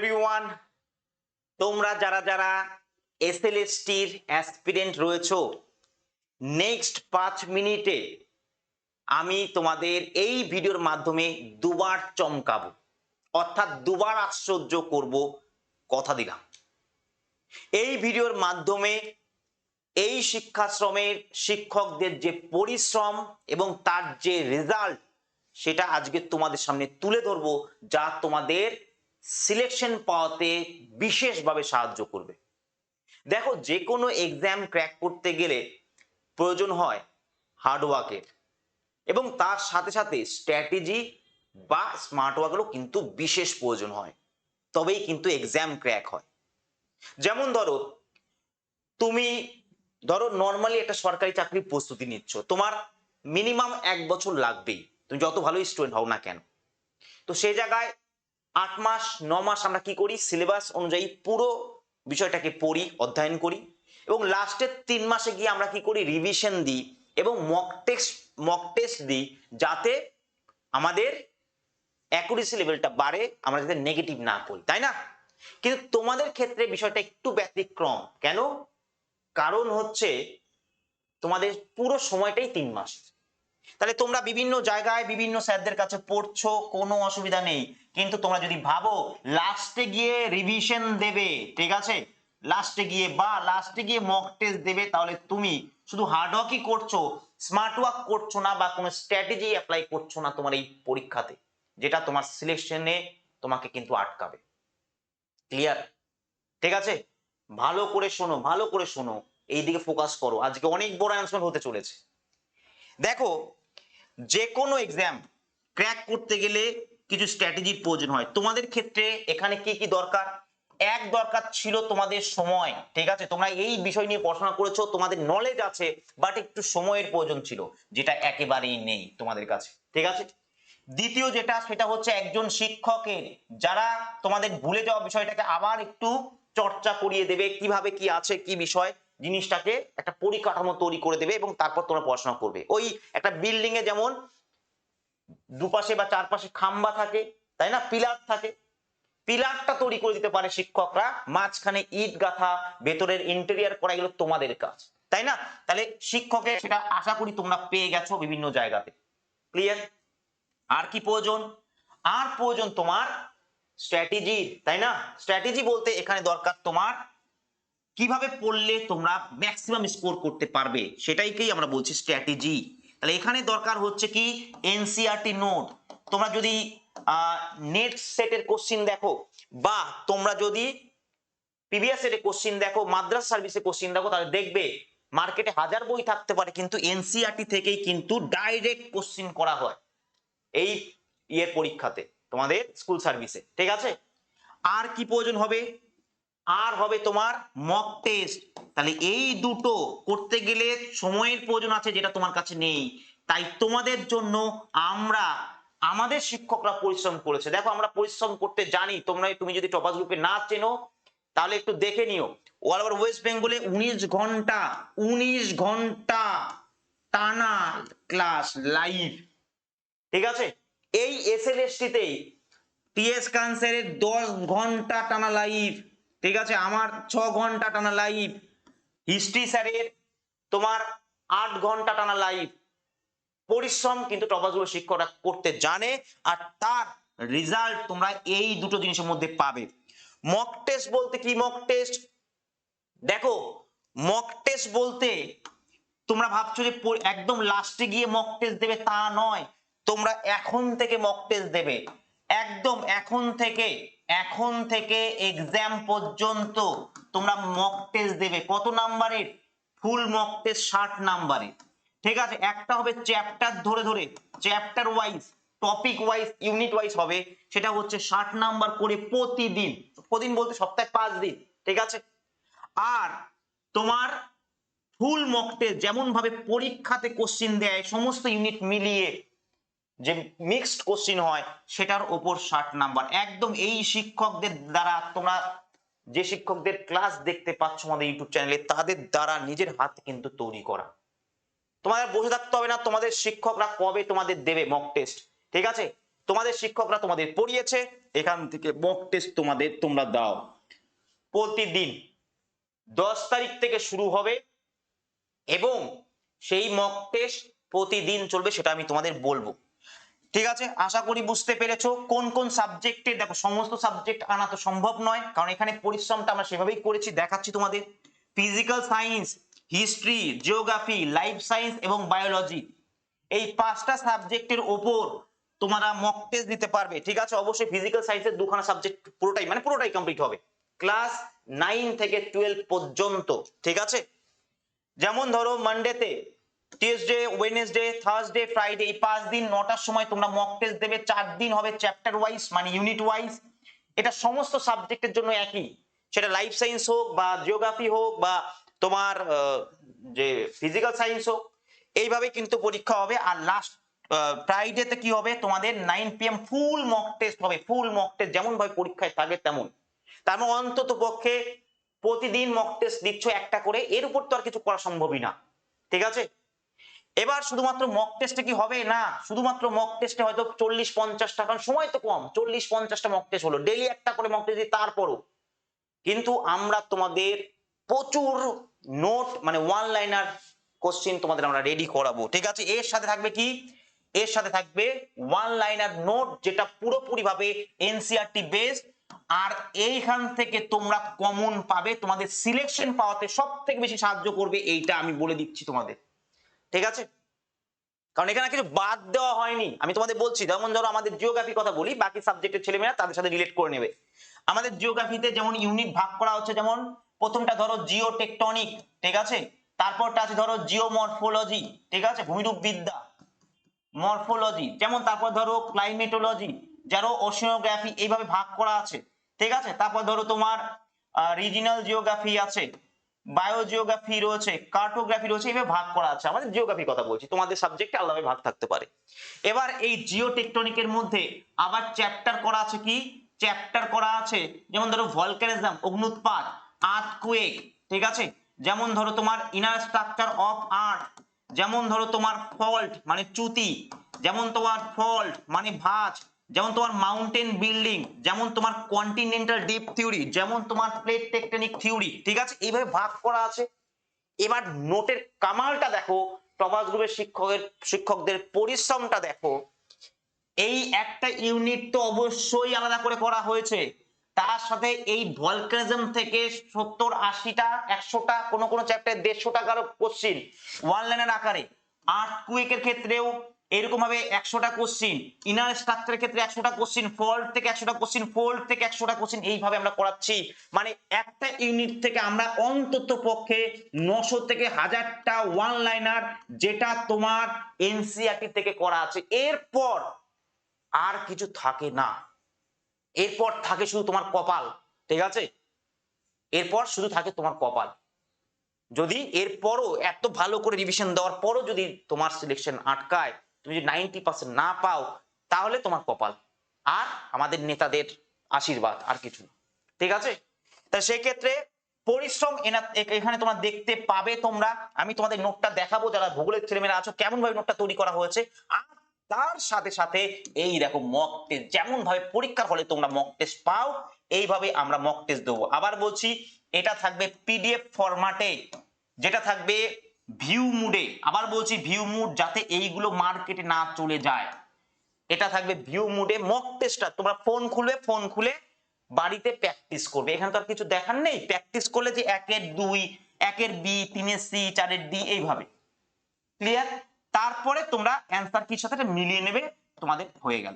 Everyone তোমরা যারা যারা এসএলএসটির অ্যাসপিরেন্ট রয়েছো নেক্সট পাঁচ মিনিটে আমি তোমাদের এই ভিডিওর মাধ্যমে দুবার চমকাবো, অর্থাৎ দুবার আশ্চর্য করব কথা দিলাম। এই ভিডিওর মাধ্যমে এই শিক্ষাশ্রমের শিক্ষকদের যে পরিশ্রম এবং তার যে রেজাল্ট সেটা আজকে তোমাদের সামনে তুলে ধরবো, যা তোমাদের সিলেকশন পাওয়াতে বিশেষভাবে সাহায্য করবে। দেখো যে কোনো এক্সাম ক্র্যাক করতে গেলে প্রয়োজন হয় হার্ডওয়ার্কের এবং তার সাথে সাথে স্ট্র্যাটেজি বা স্মার্ট ওয়ার্কেরও কিন্তু বিশেষ প্রয়োজন হয়। তবেই কিন্তু এক্সাম ক্র্যাক হয়। যেমন ধরো, তুমি ধরো নর্মালি একটা সরকারি চাকরির প্রস্তুতি নিচ্ছ। তোমার মিনিমাম এক বছর লাগবেই। তুমি যত ভালো স্টুডেন্ট হও না কেন। তো সেই জায়গায় আট মাস, ন মাস আমরা কি করি? সিলেবাস অনুযায়ী পুরো বিষয়টাকে পড়ি, অধ্যয়ন করি এবং লাস্টের তিন মাসে গিয়ে আমরা কি করি? রিভিশন দিই এবং মক টেস্ট মক টেস্ট দিই যাতে আমাদের অ্যাকুরেসি লেভেলটা বাড়ে, আমরা যাতে নেগেটিভ না করি তাই না? কিন্তু তোমাদের ক্ষেত্রে বিষয়টা একটু ব্যতিক্রম। কেন? কারণ হচ্ছে তোমাদের পুরো সময়টাই তিন মাস। তাহলে তোমরা বিভিন্ন জায়গায় বিভিন্ন স্যারদের কাছে পড়ছো, কোনো অসুবিধা নেই। কিন্তু তোমরা যদি ভাবো, লাস্টে গিয়ে রিভিশন দেবে, ঠিক আছে? লাস্টে গিয়ে বা লাস্টে গিয়ে মক টেস্ট দেবে, তাহলে তুমি শুধু হার্ড ওয়ার্কই করছ স্মার্ট ওয়ার্ক করছ না বা কোনো স্ট্র্যাটেজি অ্যাপ্লাই করছ না তোমার এই পরীক্ষাতে, যেটা তোমার সিলেকশনে তোমাকে কিন্তু আটকাবে। ক্লিয়ার ঠিক আছে? ভালো করে শোনো, ভালো করে শোনো এই দিকে ফোকাস করো। আজকে অনেক বড় অ্যান্সার হতে চলেছে। দেখো যে কোনো এক্সাম ক্র্যাক করতে গেলে কিছু স্ট্র্যাটেজির প্রয়োজন হয়। তোমাদের ক্ষেত্রে এখানে কি কি দরকার? এক দরকার ছিল তোমাদের সময়, ঠিক আছে? তোমরা এই বিষয় নিয়ে পড়াশোনা করেছ, তোমাদের নলেজ আছে বাট একটু সময়ের প্রয়োজন ছিল, যেটা একেবারেই নেই তোমাদের কাছে, ঠিক আছে? দ্বিতীয় যেটা, সেটা হচ্ছে একজন শিক্ষকের, যারা তোমাদের ভুলে যাওয়া বিষয়টাকে আবার একটু চর্চা করিয়ে দেবে, কীভাবে কি আছে, কি বিষয় জিনিসটাকে একটা পরিকাঠামো তৈরি করে দেবে এবং তারপর তোমরা পড়াশোনা করবে। ওই একটা বিল্ডিং এ যেমন দুপাশে বা চারপাশে খাম্বা থাকে, তাই না? পিলার থাকে। পিলারটা তৈরি করে দিতে পারে শিক্ষকরা। মাঝখানে ইট গাথা, ভেতরের ইন্টেরিয়ার করা এগুলো তোমাদের কাজ, তাই না? তাহলে শিক্ষকের সেটা আশা করি তোমরা পেয়ে গেছো বিভিন্ন জায়গাতে। ক্লিয়ার আর কি প্রয়োজন? আর প্রয়োজন তোমার স্ট্র্যাটেজি তাই না? স্ট্র্যাটেজি বলতে এখানে দরকার তোমার কীভাবে পড়লে তোমরা ম্যাক্সিমাম স্কোর করতে পারবে? সেটাইকেই আমরা বলছি স্ট্র্যাটেজি তাহলে এখানে দরকার হচ্ছে কি? NCERT note. তোমরা যদি নেট সেটের কোশ্চিন দেখো, বা তোমরা যদি প্রিভিয়াস সেটে কোশ্চিন দেখো, মাদ্রাস সার্ভিসে কোশ্চিন দেখো, তাহলে দেখবে মার্কেটে হাজার বই থাকতে পারে, কিন্তু এনসিআরটি থেকেই কিন্তু ডাইরেক্ট কোশ্চিন করা হয় এই ইয়ের পরীক্ষাতে, তোমাদের স্কুল সার্ভিসে ঠিক আছে? আর কি প্রয়োজন হবে? আর হবে তোমার মক টেস্ট তাহলে এই দুটো করতে গেলে সময়ের প্রয়োজন আছে যেটা তোমার কাছে নেই। তাই তোমাদের জন্য আমরা, আমাদের শিক্ষকরা পরিশ্রম করেছে। দেখো, আমরা পরিশ্রম করতে জানি। তোমরা, তুমি যদি টপাস গ্রুপে না চেনো, তাহলে একটু দেখে নিও। অল ওভার ওয়েস্ট বেঙ্গলে উনিশ ঘণ্টা উনিশ ঘণ্টা টানা ক্লাস লাইভ ঠিক আছে? এই এসএলএসটিতেই টিএস ক্যান্সারের দশ ঘণ্টা টানা লাইভ ঠিক আছে? আমার ছ ঘণ্টা টানা লাইভ হিস্ট্রি স্যারের তোমার আট ঘণ্টা টানা লাইভ পরিশ্রম কিন্তু টপাসগুলো শিক্ষকরা করতে জানে আর তার রেজাল্ট তোমরা এই দুটো জিনিসের মধ্যে পাবে। মক টেস্ট বলতে কি মক টেস্ট দেখো মক টেস্ট বলতে তোমরা ভাবছ যে একদম লাস্টে গিয়ে মক টেস্ট দেবে তা নয়। তোমরা এখন থেকে মক টেস্ট দেবে। একদম এখন থেকে। এখন থেকে এক্সাম পর্যন্ত তোমরা মক টেস্ট দেবে। কত নাম্বারের ফুল মক টেস্ট ষাট নাম্বারের ঠিক আছে? একটা হবে চ্যাপ্টার ধরে ধরে। Chapter wise topic wise unit wise হবে। সেটা হচ্ছে ষাট নাম্বার করে প্রতিদিন। প্রতিদিন বলতে সপ্তাহে পাঁচ দিন। ঠিক আছে? আর তোমার ফুল মক টেস্ট যেমন ভাবে পরীক্ষাতে কোশ্চিন দেয়, সমস্ত ইউনিট মিলিয়ে যে মিক্সড কোশ্চিন হয়, সেটার ওপর ষাট নাম্বার। একদম এই শিক্ষকদের দ্বারা তোমরা যে শিক্ষকদের ক্লাস দেখতে পাচ্ছ আমাদের ইউটিউব চ্যানেলে তাদের দ্বারা নিজের হাত কিন্তু তৈরি করা। তোমাদের বসে থাকতে হবে না, তোমাদের শিক্ষকরা কবে তোমাদের দেবে মক টেস্ট ঠিক আছে? তোমাদের শিক্ষকরা তোমাদের পড়িয়েছে, এখান থেকে মক টেস্ট তোমাদের তোমরা দাও। প্রতিদিন দশ তারিখ থেকে শুরু হবে, এবং সেই মক টেস্ট প্রতিদিন চলবে, সেটা আমি তোমাদের বলব। ঠিক আছে? আশা করি বুঝতে পেরেছ কোন কোন সাবজেক্টে দেখো, সমস্ত সাবজেক্ট আনা তো সম্ভব নয়, কারণ এখানে পরিশ্রমটা আমরা সেভাবেই করেছি, দেখাচ্ছি তোমাদের। Physical science history geography life science এবং বায়োলজি এই পাঁচটা সাবজেক্টের ওপর তোমরা মক টেস্ট দিতে পারবে, ঠিক আছে? অবশ্যই ফিজিক্যাল সায়েন্সের দুখানা সাবজেক্ট পুরোটাই মানে পুরোটাই কমপ্লিট হবে। ক্লাস নাইন থেকে টুয়েলভ পর্যন্ত, ঠিক আছে? যেমন ধরো মানডেতে টিউসডে ওয়েনেসডে থার্সডে ফ্রাইডে এই পাঁচ দিন, নটার সময় তোমরা মক টেস্ট দেবে। চার দিন হবে চ্যাপ্টার ওয়াইজ মানে ইউনিট ওয়াইজ এটা সমস্ত সাবজেক্টের জন্য একই। সেটা লাইফ সায়েন্স হোক বা জিওগ্রাফি হোক বা তোমার যে ফিজিক্যাল সায়েন্স হোক, এইভাবে কিন্তু পরীক্ষা হবে। আর লাস্ট ফ্রাইডেতে কি হবে? তোমাদের nine PM full mock test হবে। ফুল মক টেস্ট যেমন ভাবে পরীক্ষায় থাকে তেমন। তার মানে অন্তত পক্ষে প্রতিদিন মক টেস্ট দিচ্ছ একটা করে। এর উপর তো আর কিছু করা সম্ভবই না। ঠিক আছে? এবার শুধুমাত্র মক টেস্টে কি হবে না, শুধুমাত্র মক টেস্টে হয়তো চল্লিশ পঞ্চাশটা কারণ সময় তো কম। চল্লিশ, পঞ্চাশটা মক টেস্ট হলো। ডেলি একটা করে মক টেস্ট তারপরও। কিন্তু আমরা তোমাদের প্রচুর নোট মানে ওয়ান লাইনার কোশ্চিন তোমাদের আমরা রেডি করাবো। ঠিক আছে? এর সাথে থাকবে কি? এর সাথে থাকবে ওয়ান লাইনার নোট যেটা পুরোপুরি ভাবে এনসিআরটি বেসড আর এইখান থেকে তোমরা কমন পাবে। তোমাদের সিলেকশন পাওয়াতে সব থেকে বেশি সাহায্য করবে, এইটা আমি বলে দিচ্ছি তোমাদের। ঠিক আছে? কারণ এখানে কিছু বাদ দেওয়া হয়নি। আমি তোমাদের বলছি, যেমন ধরো আমাদের জিওগ্রাফির কথা বলি, বাকি সাবজেক্টের ছেলেমেয়েরা তাদের সাথে রিলেট করে নেবে। আমাদের জিওগ্রাফিতে যেমন ইউনিট ভাগ করা হচ্ছে, যেমন প্রথমটা ধরো জিও টেকটনিক ঠিক আছে? তারপরটা আছে ধরো জিও মরফোলজি ঠিক আছে? ভূমিরূপ বিদ্যা মরফোলজি যেমন তারপর ধরো ক্লাইমেটোলজি যারো ওশিনোগ্রাফি এইভাবে ভাগ করা আছে, ঠিক আছে? তারপর ধরো তোমার রিজিনাল জিওগ্রাফি আছে বায়োজিওগ্রাফি রয়েছে, কার্টোগ্রাফি রয়েছে এইভাবে ভাগ করা আছে। আমাদের জিওগ্রাফির কথা বলছি, তোমাদের সাবজেক্টে আলাদাভাবে ভাগ থাকতে পারে। এবার এই জিও টেকটনিকের মধ্যে আবার চ্যাপ্টার করা আছে কি? চ্যাপ্টার করা আছে, যেমন ধরো ভলকানিজম অগ্নুৎপাত আর্থকুয়েক ঠিক আছে? যেমন ধরো তোমার ইনার স্ট্রাকচার অফ আর্থ যেমন ধরো তোমার ফল্ট মানে চ্যুতি যেমন তোমার ফল্ট মানে ভাঁজ যেমন তোমার মাউন্টেন বিল্ডিং যেমন তোমার কন্টিনেন্টাল ডিপ থিওরি যেমন তোমার প্লেট টেকটনিক থিওরি ঠিক আছে? এইভাবে ভাগ করা আছে। এবার নোটের কামালটা দেখো টপাস গ্রুপের শিক্ষকের, শিক্ষকদের পরিশ্রমটা দেখো। এই একটা ইউনিট তো অবশ্যই আলাদা করে করা হয়েছে। তার সাথে এই ভলকানিজম থেকে সত্তর আশিটা, একশোটা, কোনো কোনো চ্যাপ্টার দেড়শো টাকার কোশ্চিন ওয়ান লাইনের আকারে। আর্ট কুইকের ক্ষেত্রেও এরকম ভাবে একশোটা কোশ্চিন ইনার স্ট্রাকচারের ক্ষেত্রে একশোটা কোশ্চিন ফল্ট থেকে একশোটা কোশ্চিন ফোল্ড থেকে একশোটা কোশ্চিন এইভাবে আমরা করাচ্ছি। মানে একটা ইউনিট থেকে আমরা অন্তত পক্ষে নশো থেকে হাজারটা ওয়ান লাইনার যেটা তোমার এনসিআরটি থেকে করা আছে। এরপর আর কিছু থাকে না। এরপর থাকে শুধু তোমার কপাল, ঠিক আছে? এরপর শুধু থাকে তোমার কপাল। যদি এরপরও এত ভালো করে রিভিশন দেওয়ার পরও যদি তোমার সিলেকশন আটকায় তুমি যদি নাইনটি পার্সেন্ট না পাও, তাহলে তোমার কপাল। আর আমাদের নেতাদের আশীর্বাদ, আর কিছু না। ঠিক আছে? তা সেক্ষেত্রে পরিশ্রম এখানে তোমরা দেখতে পাবে তোমরা। আমি তোমাদের নোটটা দেখাবো, যারা ভূগোলের ছেলেমেয়েরা আছো কেমন ভাবে নোটটা তৈরি করা হয়েছে। আর তার সাথে সাথে এই দেখো মক টেস্ট যেমন ভাবে পরীক্ষার হলে তোমরা মক টেস্ট পাও, এইভাবে আমরা মক টেস্ট দেবো। আবার বলছি, এটা থাকবে পিডিএফ ফরম্যাটে যেটা থাকবে ভিউ মুডে আবার বলছি ভিউ মুড যাতে এইগুলো মার্কেটে না চলে যায়। এটা থাকবে ভিউ মুডে মক টেস্টটা তোমরা ফোন খুলবে ফোন খুলে বাড়িতে প্র্যাকটিস করবে। এখানে তো আর কিছু দেখার নেই। প্র্যাকটিস করলে যে একের দুই একের বি তিনের সি চারের ডি, এইভাবে। ক্লিয়ার তারপরে তোমরা অ্যান্সার কির সাথে মিলিয়ে নেবে, তোমাদের হয়ে গেল।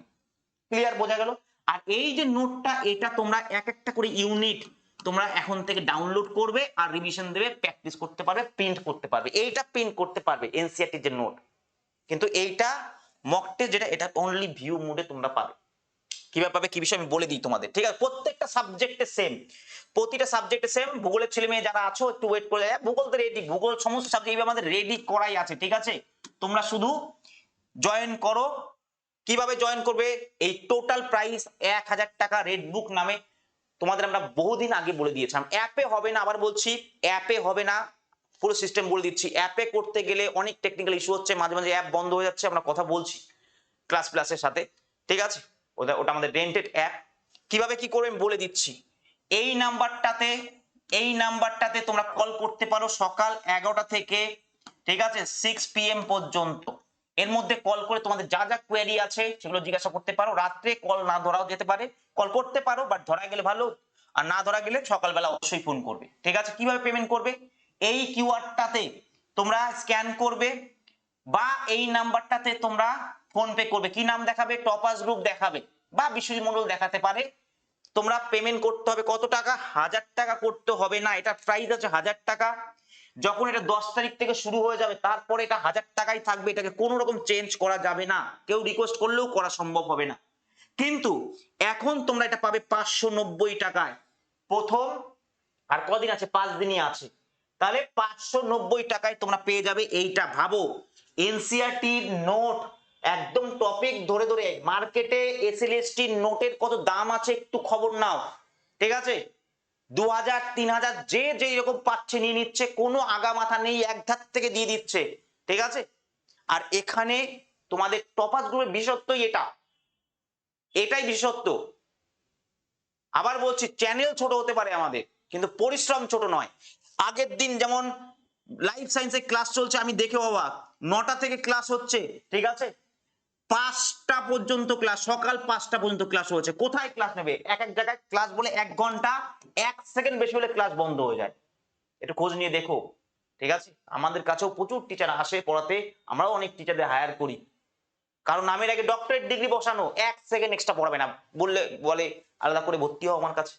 ক্লিয়ার বোঝা গেল? আর এই যে নোটটা এটা তোমরা এক একটা করে ইউনিট তোমরা এখন থেকে ডাউনলোড করবে আর রিভিশন দেবে প্র্যাকটিস করতে পারবে প্রিন্ট করতে পারবে। এইটা প্রিন্ট করতে পারবে এনসিআরটি যে নোট কিন্তু এইটা মক টেস্ট যেটা, এটা অনলি ভিউ মোডে তোমরা পাবে। কীভাবে পাবে কি বিষয়? আমি বলে দিই তোমাদের, ঠিক আছে? প্রত্যেকটা সাবজেক্টে সেম প্রতিটা সাবজেক্টে সেম ভূগোলের ছেলে মেয়ে যারা আছো, একটু ওয়েট করে ভূগোল তো রেডি ভূগোল সমস্ত সাবজেক্ট আমাদের রেডি করাই আছে, ঠিক আছে? তোমরা শুধু জয়েন করো। কীভাবে জয়েন করবে? এই টোটাল প্রাইস এক হাজার টাকা রেড বুক নামে তোমাদের আমরা বহুদিন আগে বলে দিয়েছিলাম অ্যাপে হবে না, আবার বলছি অ্যাপে হবে না, পুরো সিস্টেম বলে দিচ্ছি। অ্যাপে করতে গেলে অনেক টেকনিক্যাল ইস্যু হচ্ছে, মাঝে মাঝে অ্যাপ বন্ধ হয়ে যাচ্ছে, আমরা কথা বলছি ক্লাস প্লাসের সাথে, ঠিক আছে? ওটা ওটা আমাদের রেন্টেড অ্যাপ কীভাবে কি করবে আমি বলে দিচ্ছি। এই নাম্বারটাতে এই নাম্বারটাতে তোমরা কল করতে পারো সকাল এগারোটা থেকে, ঠিক আছে? সিক্স পিএম পর্যন্ত। এর মধ্যে কল করে তোমাদের যা যা কোয়েরি আছে সেগুলো জিজ্ঞাসা করতে পারো। রাত্রে কল না ধরাও যেতে পারে। কল করতে পারো বাট ধরা গেলে ভালো। আর না ধরা গেলে সকালবেলা অবশ্যই ফোন করবে। ঠিক আছে? কীভাবে পেমেন্ট করবে? এই কিউআরটাতে তোমরা স্ক্যান করবে বা এই নাম্বারটাতে তোমরা ফোন পে করবে। কি নাম দেখাবে? টপাস গ্রুপ দেখাবে বা বিশ্বজিৎ মন্ডল দেখাতে পারে। তোমরা পেমেন্ট করতে হবে কত টাকা? হাজার টাকা করতে হবে না। এটা প্রাইস আছে হাজার টাকা। যখন এটা দশ তারিখ থেকে শুরু হয়ে যাবে, তারপরে এটা হাজার টাকাই থাকবে, এটাকে কোনো রকম চেঞ্জ করা যাবে না। কেউ রিকোয়েস্ট করলেও করা সম্ভব হবে না। কিন্তু এখন তোমরা এটা পাবে পাঁচশো নব্বই টাকায়। প্রথম, আর কদিন আছে? পাঁচ দিনই আছে। তাহলে পাঁচশো নব্বই টাকায় তোমরা পেয়ে যাবে এইটা। ভাবো এনসিআরটির নোট একদম টপিক ধরে ধরে মার্কেটে এসএলএসটির নোটের কত দাম আছে একটু খবর নাও। ঠিক আছে? দু হাজার তিন হাজার যে যে রকম পাচ্ছে নিয়ে নিচ্ছে, কোনো আগা মাথা নেই, এক ধার থেকে দিয়ে দিচ্ছে, ঠিক আছে? আর এখানে তোমাদের টপাস গ্রুপের বিশেষত্বই এটা। এটাই বিশেষত্ব। আবার বলছি চ্যানেল ছোট হতে পারে আমাদের, কিন্তু পরিশ্রম ছোট নয়। আগের দিন যেমন লাইফ সায়েন্সের ক্লাস চলছে, আমি দেখে অবাক। নটা থেকে ক্লাস হচ্ছে, ঠিক আছে? পাঁচটা পর্যন্ত ক্লাস সকাল পাঁচটা পর্যন্ত ক্লাস হয়েছে। কোথায় ক্লাস নেবে? এক এক জায়গায় ক্লাস বলে এক ঘণ্টা, এক সেকেন্ড বেশি হলে ক্লাস বন্ধ হয়ে যায়। একটু খোঁজ নিয়ে দেখো, ঠিক আছে? আমাদের কাছেও প্রচুর টিচার আসে পড়াতে, আমরাও অনেক টিচারদের হায়ার করি। কারণ নামের আগে ডক্টরেট ডিগ্রি বসানো, এক সেকেন্ড এক্সট্রা পড়াবে না। বললে, বলে, আলাদা করে ভর্তি হও আমার কাছে।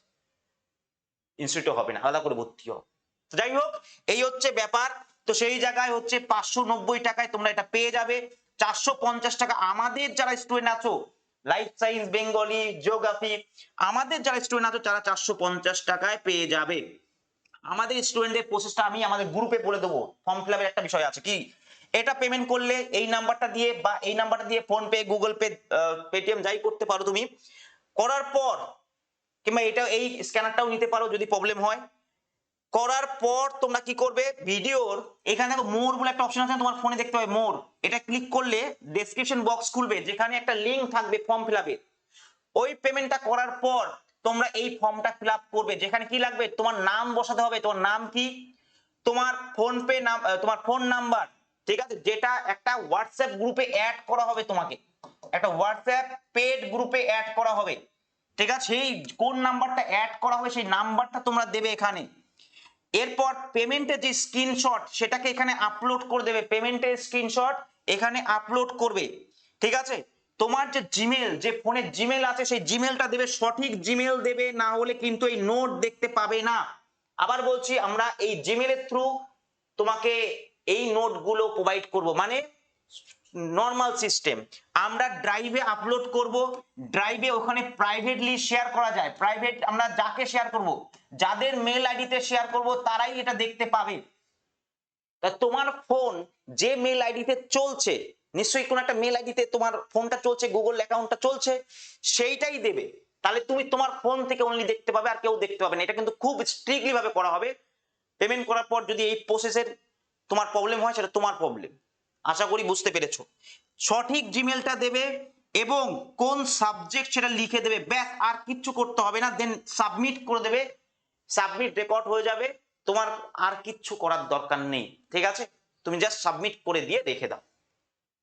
ইনস্টিটিউটে হবে না, আলাদা করে ভর্তি হও। তো যাই হোক, এই হচ্ছে ব্যাপার। তো সেই জায়গায় হচ্ছে পাঁচশো নব্বই টাকায় তোমরা এটা পেয়ে যাবে। চারশো পঞ্চাশ টাকা। আমাদের যারা স্টুডেন্ট আছো লাইফ সায়েন্স বেঙ্গলি জিওগ্রাফি আমাদের যারা স্টুডেন্ট আছো, তারা চারশো পঞ্চাশ টাকায় পেয়ে যাবে। আমাদের স্টুডেন্টের প্রসেসটা আমি আমাদের গ্রুপে বলে দেবো। ফর্ম ফিল একটা বিষয় আছে কি? এটা পেমেন্ট করলে এই নাম্বারটা দিয়ে বা এই নাম্বারটা দিয়ে PhonePe Google pay Paytm যাই করতে পারো তুমি। করার পর, কিংবা এটা এই স্ক্যানারটাও নিতে পারো যদি প্রবলেম হয়। করার পর তোমরা কি করবে? ভিডিওর এখানে দেখো মোর বলে একটা অপশন আছে, তোমার ফোনে দেখতে হবে মোর। এটা ক্লিক করলে ডেসক্রিপশন বক্স খুলবে, যেখানে একটা লিংক থাকবে ফর্ম ফিল ওই পেমেন্টটা করার পর তোমরা এই ফর্মটা ফিল করবে, যেখানে কি লাগবে? তোমার নাম বসাতে হবে, তোমার নাম কি? তোমার ফোন পে নাম তোমার ফোন নাম্বার ঠিক আছে? যেটা একটা হোয়াটসঅ্যাপ গ্রুপে অ্যাড করা হবে তোমাকে। একটা হোয়াটসঅ্যাপ পেড গ্রুপে অ্যাড করা হবে। ঠিক আছে? সেই কোন নাম্বারটা অ্যাড করা হবে, সেই নাম্বারটা তোমরা দেবে এখানে। এরপর পেমেন্টের যে স্ক্রিনশট সেটাকে এখানে আপলোড করে দেবে। পেমেন্টের স্ক্রিনশট এখানে আপলোড করবে। ঠিক আছে? তোমার যে জিমেল যে ফোনে জিমেল আছে, সেই জিমেলটা দেবে, সঠিক জিমেল দেবে, না হলে কিন্তু এই নোট দেখতে পাবে না। আবার বলছি, আমরা এই জিমেলের থ্রু তোমাকে এই নোটগুলো প্রোভাইড করব। মানে নর্মাল সিস্টেম আমরা ড্রাইভে আপলোড করব ড্রাইভে ওখানে প্রাইভেটলি শেয়ার করা যায়। প্রাইভেট আমরা যাকে শেয়ার করব, যাদের মেল আইডিতে শেয়ার করব, তারাই এটা দেখতে পাবে। তোমার ফোন যে মেল আইডিতে চলছে, নিশ্চয়ই কোন একটা মেল আইডিতে তোমার ফোনটা চলছে গুগল অ্যাকাউন্টটা চলছে, সেইটাই দেবে। তাহলে তুমি তোমার ফোন থেকে অনলি দেখতে পাবে আর কেউ দেখতে পাবে না। এটা কিন্তু খুব স্ট্রিক্টলি ভাবে করা হবে। পেমেন্ট করার পর যদি এই প্রসেসের তোমার প্রবলেম হয়, সেটা তোমার প্রবলেম আশা করি বুঝতে পেরেছ। সঠিক জিমেলটা দেবে এবং কোন সাবজেক্ট সেটা লিখে দেবে, ব্যাস, আর কিচ্ছু করতে হবে না দেন সাবমিট করে দেবে। সাবমিট রেকর্ড হয়ে যাবে, তোমার আর কিচ্ছু করার দরকার নেই, ঠিক আছে? তুমি জাস্ট সাবমিট করে দিয়ে রেখে দাও।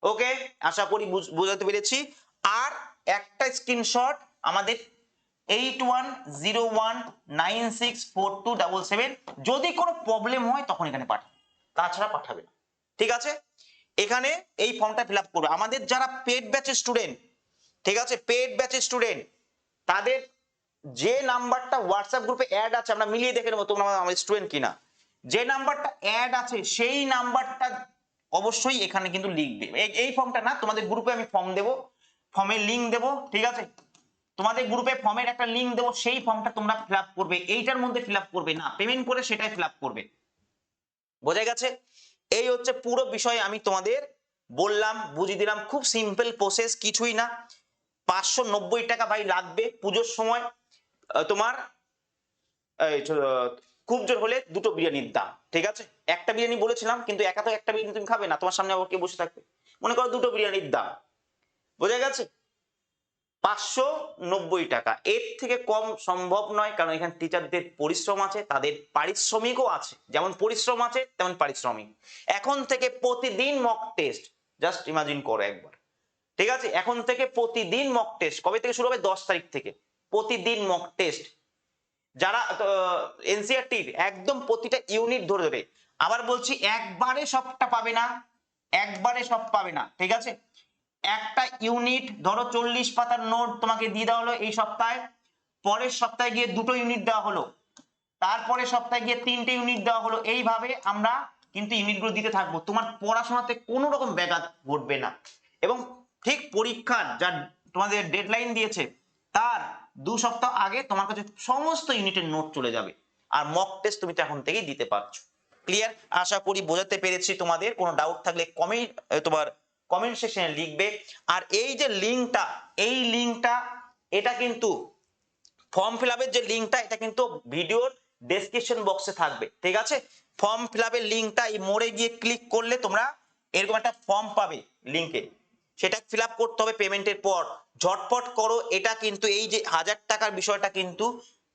ওকে আশা করি বুঝ- বোঝাতে পেরেছি। আর একটা স্ক্রিনশট আমাদের eight one zero one nine six four two double seven যদি কোনো প্রবলেম হয় তখন এখানে পাঠাবে তাছাড়া পাঠাবে না, ঠিক আছে? এখানে এই ফর্মটা ফিল করবে। আমাদের যারা পেড ব্যাচের স্টুডেন্ট ঠিক আছে? পেড ব্যাচের স্টুডেন্ট তাদের যে নাম্বারটা হোয়াটসঅ্যাপ গ্রুপে অ্যাড আছে, আমরা মিলিয়ে দেখে নেব তোমরা আমাদের স্টুডেন্ট কিনা। যে নাম্বারটা অ্যাড আছে, সেই নাম্বারটা অবশ্যই এখানে কিন্তু লিখবে। এই- এই ফর্মটা না, তোমাদের গ্রুপে আমি ফর্ম দেবো। ফর্মের লিঙ্ক দেবো, ঠিক আছে? তোমাদের গ্রুপে ফর্মের একটা লিঙ্ক দেবো, সেই ফর্মটা তোমরা ফিল করবে। এইটার মধ্যে ফিল করবে না পেমেন্ট করে সেটাই ফিল করবে। বোঝা গেছে? এই হচ্ছে পুরো বিষয় আমি তোমাদের বললাম, বুঝিয়ে দিলাম। খুব সিম্পল প্রসেস কিছুই না। পাঁচশো নব্বই টাকা ভাই লাগবে পুজোর সময়। তোমার খুব জোর হলে দুটো বিরিয়ানির দাম, ঠিক আছে? একটা বিরিয়ানি বলেছিলাম, কিন্তু একা তো একটা বিরিয়ানি তুমি খাবে না, তোমার সামনে আবার কে বসে থাকবে? মনে করো দুটো বিরিয়ানির দাম, বোঝা গেছে? পাঁচশো নব্বই টাকা। এর থেকে কম সম্ভব নয়, কারণ এখানে টিচারদের পরিশ্রম আছে, তাদের পারিশ্রমিকও আছে। যেমন পরিশ্রম আছে, তেমন পারিশ্রমিক। এখন থেকে প্রতিদিন মক টেস্ট জাস্ট ইমাজিন করো একবার। ঠিক আছে? এখন থেকে প্রতিদিন মক টেস্ট কবে থেকে শুরু হবে? দশ তারিখ থেকে। প্রতিদিন মক টেস্ট যারা এনসিআরটির একদম প্রতিটা ইউনিট ধরে ধরে আবার বলছি, একবারে সবটা পাবে না। একবারে সব পাবে না। ঠিক আছে? একটা ইউনিট ধরো চল্লিশ পাতার নোট তোমাকে দিয়ে দেওয়া হলো এই সপ্তাহে। পরের সপ্তাহে গিয়ে দুটো ইউনিট দেওয়া হলো। তারপরে সপ্তাহে গিয়ে তিনটে ইউনিট দেওয়া হলো। এইভাবে আমরা কিন্তু ইউনিটগুলো দিতে থাকব। তোমার পড়াশোনাতে কোনো রকম ব্যাঘাত ঘটবে না। এবং ঠিক পরীক্ষার যা তোমাদের ডেডলাইন দিয়েছে, তার দু সপ্তাহ আগে তোমার কাছে সমস্ত ইউনিটের নোট চলে যাবে। আর মক টেস্ট তুমি তো এখন থেকেই দিতে পারছ। ক্লিয়ার আশা করি বোঝাতে পেরেছি। তোমাদের কোনো ডাউট থাকলে কমেন্ট তোমার কমেন্ট সেকশনে লিখবে। আর এই যে লিঙ্কটা এই লিঙ্কটা এটা কিন্তু ফর্ম ফিল যে লিঙ্কটা এটা কিন্তু ভিডিওর ডেসক্রিপশন বক্সে থাকবে, ঠিক আছে? ফর্ম ফিল আপের লিঙ্কটা এই মোড়ে গিয়ে ক্লিক করলে তোমরা এরকম একটা ফর্ম পাবে লিঙ্কে সেটা ফিল করতে হবে পেমেন্টের পর। ঝটপট করো, এটা কিন্তু এই যে হাজার টাকার বিষয়টা কিন্তু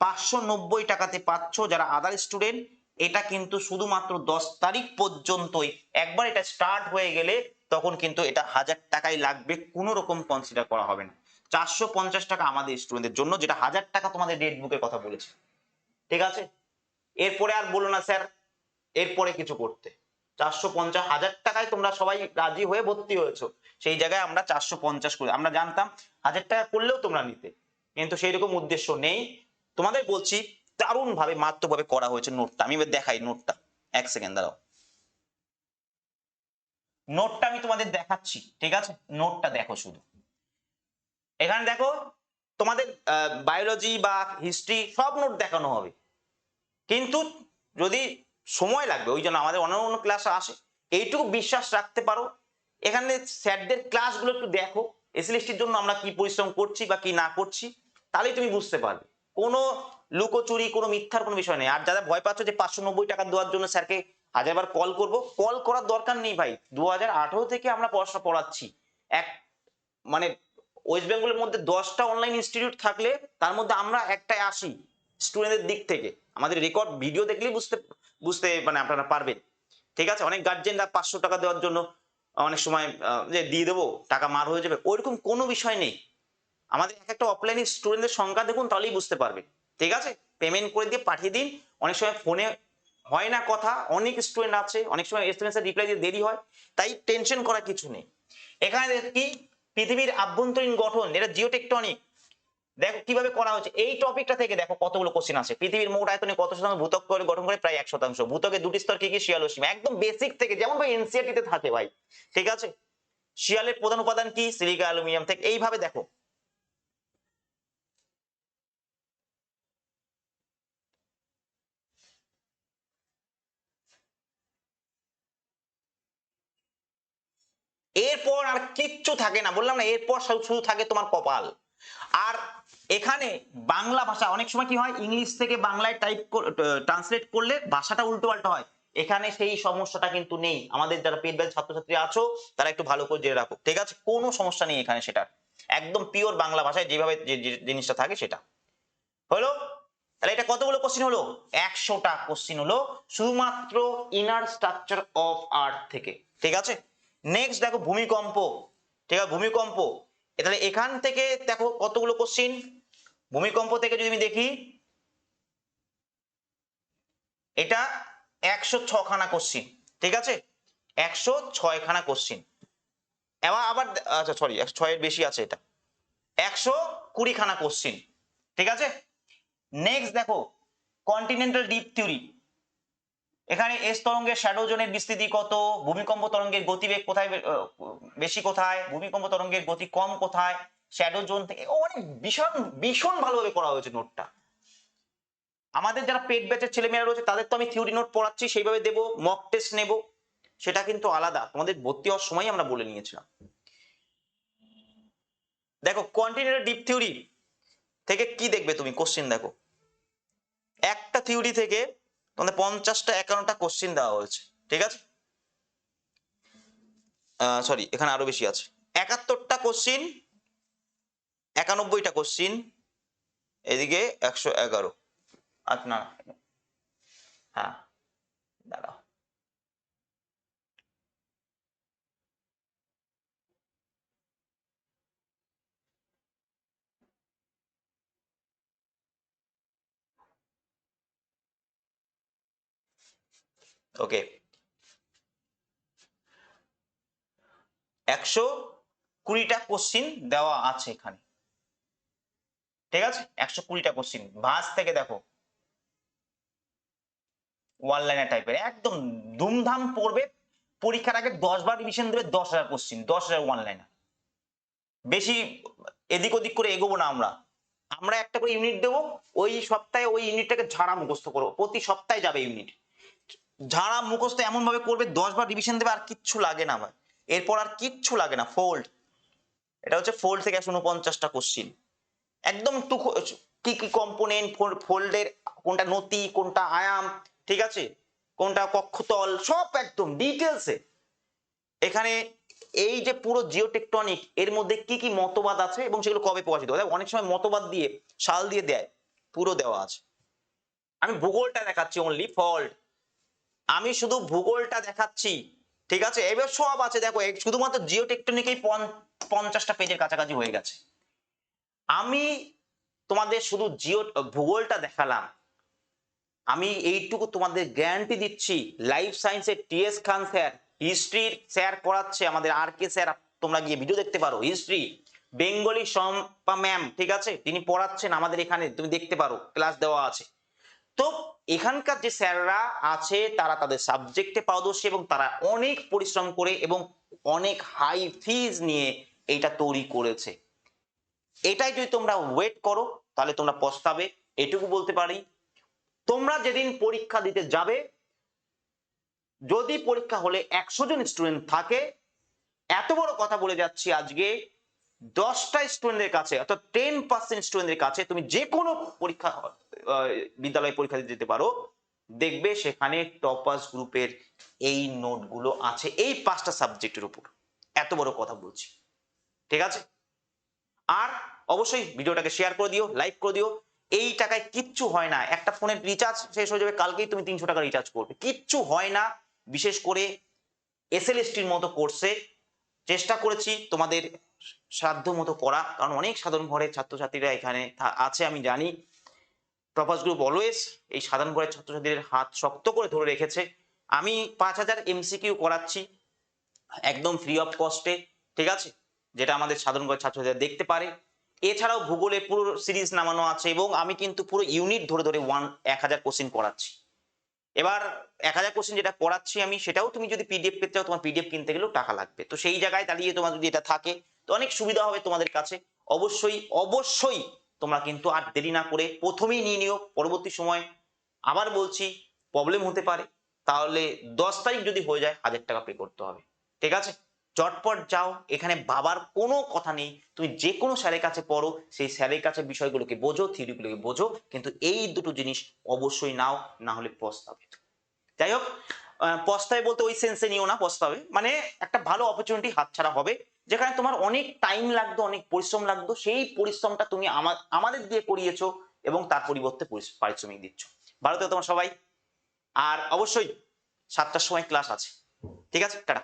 পাঁচশো নব্বই টাকাতে পাচ্ছ যারা আদার স্টুডেন্ট এটা কিন্তু শুধুমাত্র দশ তারিখ পর্যন্তই। একবার এটা স্টার্ট হয়ে গেলে তখন কিন্তু এটা হাজার টাকাই লাগবে, কোনো রকম কনসিডার করা হবে না। চারশো পঞ্চাশ টাকা আমাদের স্টুডেন্টদের জন্য, যেটা হাজার টাকা তোমাদের ডেট কথা বলেছে। ঠিক আছে? এরপরে আর বলো না স্যার, এরপরে কিছু করতে। চারশো পঞ্চাশ, হাজার টাকায় তোমরা সবাই রাজি হয়ে ভর্তি হয়েছো। সেই জায়গায় আমরা চারশো পঞ্চাশ করে, আমরা জানতাম হাজার টাকা করলেও তোমরা নিতে। কিন্তু সেই রকম উদ্দেশ্য নেই। তোমাদের বলছি দারুণ ভাবে মাত্রভাবে করা হয়েছে নোটটা। আমি এবার দেখাই নোটটা। এক সেকেন্ড দাঁড়াও। নোটটা আমি তোমাদের দেখাচ্ছি, ঠিক আছে? নোটটা দেখো শুধু। এখানে দেখো, তোমাদের বায়োলজি বা হিস্ট্রি সব নোট দেখানো হবে। কিন্তু যদি সময় লাগবে, ওই জন্য আমাদের অন্য অন্য ক্লাস আসে, এইটুকু বিশ্বাস রাখতে পারো। এখানে স্যারদের ক্লাসগুলো একটু দেখো এসএলএসটির জন্য আমরা কি পরিশ্রম করছি বা কি না করছি, তাহলেই তুমি বুঝতে পারবে। কোনো লুকোচুরি, কোনো মিথ্যার কোনো বিষয় নেই। আর যারা ভয় পাচ্ছ যে পাঁচশো নব্বই টাকা দেওয়ার জন্য স্যারকে হাজারবার কল করব। কল করার দরকার নেই ভাই। দু হাজার আঠারো থেকে আমরা পড়াশোনা পড়াচ্ছি। এক মানে ওয়েস্ট বেঙ্গলের মধ্যে দশটা অনলাইন ইনস্টিটিউট থাকলে তার মধ্যে আমরা একটাই আসি স্টুডেন্টদের দিক থেকে। আমাদের রেকর্ড ভিডিও দেখলেই বুঝতে বুঝতে মানে আপনারা পারবেন। ঠিক আছে? অনেক গার্জেনরা পাঁচশো টাকা দেওয়ার জন্য অনেক সময় যে দিয়ে দেবো, টাকা মার হয়ে যাবে। ওইরকম কোনো বিষয় নেই। আমাদের এক একটা অফলাইনে স্টুডেন্টদের সংখ্যা দেখুন তাহলেই বুঝতে পারবে ঠিক আছে? পেমেন্ট করে দিয়ে পাঠিয়ে দিন। অনেক সময় ফোনে হয় না কথা, অনেক স্টুডেন্ট আছে, অনেক সময় এর রিপ্লাই দিয়ে দেরি হয়, তাই টেনশন করার কিছু নেই। এখানে দেখো পৃথিবীর আভ্যন্তরীণ গঠন, এটা জিওটেকটনিক দেখো কীভাবে করা হচ্ছে, এই টপিকটা থেকে দেখো কতগুলো কোশ্চেন আছে পৃথিবীর মোট আয়তনে কত শতাংশ ভূতক করে গঠন করে? প্রায় এক শতাংশ। ভূতকের দুটি স্তর কি কি? শিয়াল সীমা একদম বেসিক থেকে, যেমন ভাই এনসিআরটি তে থাকে ভাই। ঠিক আছে? শিয়ালের প্রধান উপাদান কি? সিলিকা, অ্যালুমিনিয়াম থেকে। এইভাবে দেখো। এরপর আর কিচ্ছু থাকে না। বললাম না, এরপর শুধু থাকে তোমার কপাল। আর এখানে বাংলা ভাষা, অনেক সময় কি হয়, ইংলিশ থেকে বাংলায় টাইপ ট্রান্সলেট করলে ভাষাটা উল্টো পাল্টা হয়। এখানে সেই সমস্যাটা কিন্তু নেই। আমাদের যারা পেট ব্যাচ ছাত্রছাত্রী আছো, তারা একটু ভালো করে জেনে রাখো। ঠিক আছে? কোনো সমস্যা নেই এখানে সেটার। একদম পিওর বাংলা ভাষায় যেভাবে যে জিনিসটা থাকে সেটা। হলো? তাহলে এটা কতগুলো কোশ্চিন হলো? একশোটা কোশ্চিন হলো শুধুমাত্র ইনার স্ট্রাকচার অফ আর্থ থেকে। ঠিক আছে? নেক্সট দেখো ভূমিকম্প। ঠিক আছে, ভূমিকম্প। তাহলে এখান থেকে দেখো কতগুলো কোশ্চিন ভূমিকম্প থেকে যদি আমি দেখি, এটা একশো ছখানা কোশ্চিন ঠিক আছে? একশো ছয়খানা কোশ্চিন এবার আবার আচ্ছা সরি ছয়ের বেশি আছে এটা। একশো কুড়ি খানা কোশ্চিন ঠিক আছে? নেক্সট দেখো কন্টিনেন্টাল ডিপ থিওরি এখানে এস তরঙ্গের শ্যাডো জোনের বিস্তৃতি কত? ভূমিকম্প তরঙ্গের গতিবেগ কোথায় বেশি কোথায়? ভূমিকম্প তরঙ্গের গতি কম কোথায়? শ্যাডো জোন থেকে অনেক ভীষণ ভীষণ ভালোভাবে করা হয়েছে নোটটা আমাদের যারা পেট ব্যাচের ছেলেমেয়েরা রয়েছে, তাদের তো আমি থিওরি নোট পড়াচ্ছি, সেইভাবে দেবো মক টেস্ট নেব। সেটা কিন্তু আলাদা, তোমাদের ভর্তি হওয়ার সময় আমরা বলে নিয়েছিলাম। দেখো কন্টিনেন্টাল ডিপ থিওরি থেকে কি দেখবে তুমি? কোশ্চিন দেখো। একটা থিওরি থেকে তোমাদের পঞ্চাশটা একান্নটা কোশ্চিন দেওয়া হয়েছে, ঠিক আছে? সরি এখানে আরও বেশি আছে। একাত্তরটা কোশ্চিন একানব্বইটা কোশ্চিন এদিকে একশো এগারো। আচ্ছা না। হ্যাঁ দাঁড়াও। ওকে। একশো কুড়িটা কোশ্চিন দেওয়া আছে এখানে। ঠিক আছে? একশো কুড়িটা কোশ্চিন ভাঁজ থেকে দেখো। ওয়ান লাইনার টাইপের একদম ধুমধাম পড়বে। পরীক্ষার আগে দশ বার রিভিশন দেবে দশ হাজার কোশ্চিন দশ হাজার ওয়ান লাইনার বেশি এদিক ওদিক করে এগোবো না আমরা। আমরা একটা করে ইউনিট দেবো। ওই সপ্তাহে ওই ইউনিটটাকে ঝাড়া মুখস্থ করব। প্রতি সপ্তাহে যাবে ইউনিট ঝাড়া মুখস্থ এমন ভাবে করবে দশ বার রিভিশন দেবে আর কিচ্ছু লাগে না আমার এরপর আর কিচ্ছু লাগে না ফোল্ড এটা হচ্ছে ফোল্ড থেকে একশো উনপঞ্চাশটা কোশ্চিন একদম কি কি কম্পোনেন্ট ফোল্ডের কোনটা নতি, কোনটা আয়াম, ঠিক আছে? কোনটা কক্ষতল, সব একদম ডিটেলসে এখানে এই যে পুরো জিওটেকটনিক এর মধ্যে কি কি মতবাদ আছে এবং সেগুলো কবে প্রকাশিত অনেক সময় মতবাদ দিয়ে, সাল দিয়ে দেয়, পুরো দেওয়া আছে। আমি ভূগোলটা দেখাচ্ছি অনলি ফল্ট আমি শুধু ভূগোলটা দেখাচ্ছি, ঠিক আছে? এবার সব আছে, দেখো শুধুমাত্র জিওটেকটনিকেই পঞ্চাশটা পেজের কাছাকাছি হয়ে গেছে। আমি তোমাদের শুধু জিও ভূগোলটা দেখালাম। আমি এইটুকু তোমাদের গ্যারান্টি দিচ্ছি লাইফ সায়েন্সের টিএস খান স্যার হিস্ট্রির স্যার করাচ্ছে আমাদের আর কে স্যার তোমরা গিয়ে ভিডিও দেখতে পারো হিস্ট্রি বেঙ্গলি সম্পা ম্যাম ঠিক আছে? তিনি পড়াচ্ছেন আমাদের এখানে, তুমি দেখতে পারো ক্লাস দেওয়া আছে। তো এখানকার যে স্যাররা আছে, তারা তাদের সাবজেক্টে পারদর্শী এবং তারা অনেক পরিশ্রম করে এবং অনেক হাই ফিজ নিয়ে এটা তৈরি করেছে। এটাই যদি তোমরা ওয়েট করো, তাহলে তোমরা পস্তাবে। এটুকু বলতে পারি, তোমরা যেদিন পরীক্ষা দিতে যাবে, যদি পরীক্ষা হলে একশো জন স্টুডেন্ট থাকে, এত বড় কথা বলে যাচ্ছি আজকে দশটা স্টুডেন্টদের কাছে, অর্থাৎ টেন পার্সেন্ট স্টুডেন্টদের কাছে তুমি যে কোনো পরীক্ষা বিদ্যালয়ে পরীক্ষা দিতে পারো, দেখবে সেখানে টপার্স গ্রুপের এই নোটগুলো আছে, এই পাঁচটা সাবজেক্টের উপর। এত বড় কথা বলছি। ঠিক আছে? আর অবশ্যই ভিডিওটাকে শেয়ার করে দিও লাইক করে দিও। এই টাকায় কিচ্ছু হয় না। একটা ফোনের রিচার্জ শেষ হয়ে যাবে, কালকেই তুমি তিনশো টাকা রিচার্জ করবে। কিচ্ছু হয় না। বিশেষ করে এসএলএসটির মতো কোর্সে চেষ্টা করেছি তোমাদের সাধ্য মতো করা কারণ অনেক সাধারণ ঘরের ছাত্রছাত্রীরা এখানে আছে, আমি জানি। প্রপাস গ্রুপ অলওয়েজ এই সাধারণ ঘরের ছাত্রছাত্রীদের হাত শক্ত করে ধরে রেখেছে। আমি পাঁচ হাজার এমসিকিউ করাচ্ছি, একদম ফ্রি অফ কস্টে ঠিক আছে? যেটা আমাদের সাধারণ ঘরের ছাত্রছাত্রীরা দেখতে পারে। এছাড়াও ভূগোলে পুরো সিরিজ নামানো আছে এবং আমি কিন্তু পুরো ইউনিট ধরে ধরে ওয়ান এক হাজার কোশ্চিন করাচ্ছি এবার এক হাজার কোশ্চিন যেটা করাচ্ছি আমি, সেটাও তুমি যদি পিডিএফ পেতে চাও, তোমার পিডিএফ কিনতে গেলেও টাকা লাগবে। তো সেই জায়গায় দাঁড়িয়ে তোমার যদি এটা থাকে তো অনেক সুবিধা হবে তোমাদের কাছে। অবশ্যই অবশ্যই তোমরা কিন্তু আর দেরি না করে প্রথমেই নিয়ে নিও। পরবর্তী সময় আবার বলছি প্রবলেম হতে পারে। তাহলে দশ তারিখ যদি হয়ে যায়, হাজার টাকা পে করতে হবে। ঠিক আছে? চটপট যাও। এখানে বাবার কোনো কথা নেই। তুমি যে কোনো স্যারের কাছে পড়ো, সেই স্যারের কাছে বিষয়গুলোকে বোঝো থিওরিগুলোকে বোঝো। কিন্তু এই দুটো জিনিস অবশ্যই নাও, না হলে পস্তাবে। যাই হোক পস্তাবে বলতে ওই সেন্সে নিও না, পস্তাবে। মানে একটা ভালো অপরচুনিটি হাতছাড়া হবে। যেখানে তোমার অনেক টাইম লাগতো, অনেক পরিশ্রম লাগতো, সেই পরিশ্রমটা তুমি আমা- আমাদের দিয়ে করিয়েছো এবং তার পরিবর্তে পারিশ্রমিক দিচ্ছ। ভারতে তোমার সবাই। আর অবশ্যই সাতটার সময় ক্লাস আছে। ঠিক আছে? টাটা।